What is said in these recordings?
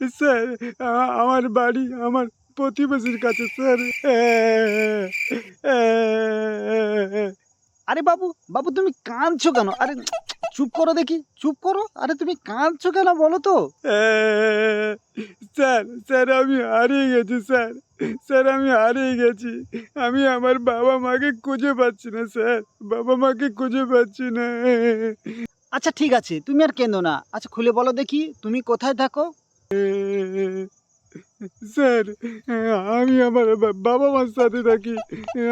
Sir আমার বাড়ি আমার প্রতিবেশীর কাছে স্যার। আরে বাবু বাবু তুমি কাঁদছো কেন? আরে চুপ করো দেখি চুপ করো। আরে তুমি কাঁদছো কেন বলো তো? স্যার স্যার আমি হারিয়ে গেছি স্যার। স্যার আমি হারিয়ে গেছি। আমি আমার বাবা মাকে খুঁজে পাচ্ছি না স্যার। বাবা মাকে খুঁজে পাচ্ছি না। আচ্ছা ঠিক আছে তুমি আর কেঁদো না। আচ্ছা খুলে বলো দেখি তুমি কোথায় থাকো? স্যার আমি আমার বাবা মার সাথে থাকি।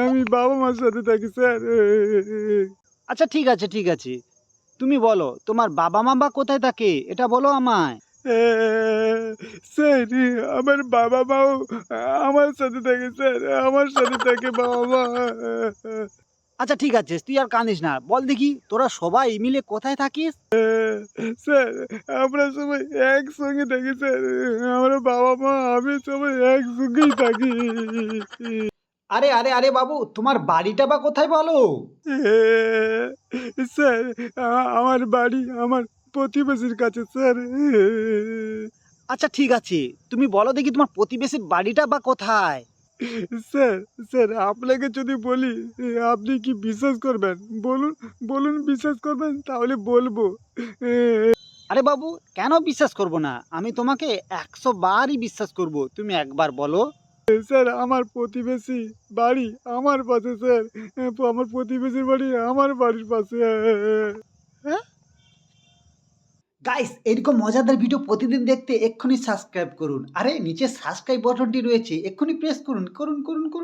আমি বাবা মার সাথে থাকি স্যার। আচ্ছা ঠিক আছে ঠিক আছে। তুমি বলো তোমার বাবা মা বা কোথায় থাকে? এটা বলো আমায়। স্যার আমার বাবা মাও আমার সাথে থাকে স্যার। আমার সাথে থাকে বাবা মা। আচ্ছা ঠিক আছে তুই আর কাঁদিস না। বল দেখি তোরা সবাই মিলে কোথায় থাকিস? স্যার আমরা সবাই একসঙ্গে থাকি স্যার। আমরা বাবা মা আমি সবাই একসঙ্গেই থাকি। আরে আরে আরে বাবু তোমার বাড়িটা বা কোথায় বলো? স্যার আমার বাড়ি আমার প্রতিবেশীর কাছে স্যার। আচ্ছা ঠিক আছে। তুমি বলো দেখি তোমার প্রতিবেশীর বাড়িটা বা কোথায়? স্যার স্যার আপনাকে যদি বলি আপনি কি বিশ্বাস করবেন? বলুন বলুন বিশ্বাস করবেন তাহলে বলব। আরে বাবু কেন বিশ্বাস করব না? আমি তোমাকে একশো বারই বিশ্বাস করব। তুমি একবার বলো। স্যার আমার প্রতিবেশী বাড়ি আমার পাশে স্যার। আমার প্রতিবেশীর বাড়ি আমার বাড়ির পাশে। গাইস এরকম মজাদার ভিডিও প্রতিদিন দেখতে এক্ষুনি সাবস্ক্রাইব করুন। আরে, নিচে সাবস্ক্রাইব বাটনটি রয়েছে, এক্ষুনি প্রেস করুন করুন করুন করুন।